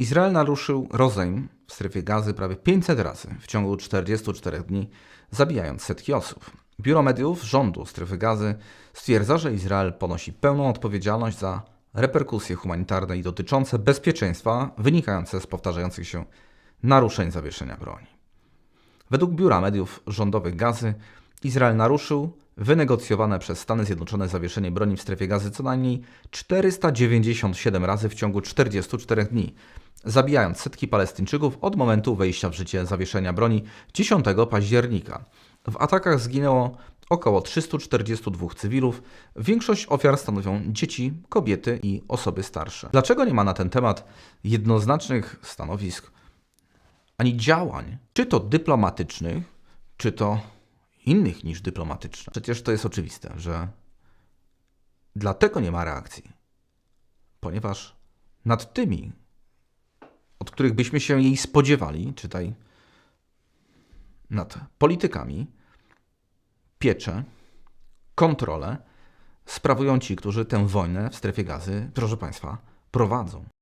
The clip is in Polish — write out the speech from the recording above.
Izrael naruszył rozejm w strefie gazy prawie 500 razy w ciągu 44 dni, zabijając setki osób. Biuro mediów rządu strefy gazy stwierdza, że Izrael ponosi pełną odpowiedzialność za reperkusje humanitarne i dotyczące bezpieczeństwa wynikające z powtarzających się naruszeń zawieszenia broni. Według biura mediów rządowych gazy Izrael naruszył wynegocjowane przez Stany Zjednoczone zawieszenie broni w strefie gazy co najmniej 497 razy w ciągu 44 dni, zabijając setki Palestyńczyków od momentu wejścia w życie zawieszenia broni 10 października. W atakach zginęło około 342 cywilów. Większość ofiar stanowią dzieci, kobiety i osoby starsze. Dlaczego nie ma na ten temat jednoznacznych stanowisk ani działań, czy to dyplomatycznych, czy to innych niż dyplomatyczne? Przecież to jest oczywiste, że dlatego nie ma reakcji, ponieważ nad tymi, których byśmy się jej spodziewali, czytaj nad politykami, pieczę, kontrolę sprawują ci, którzy tę wojnę w strefie gazy, proszę Państwa, prowadzą.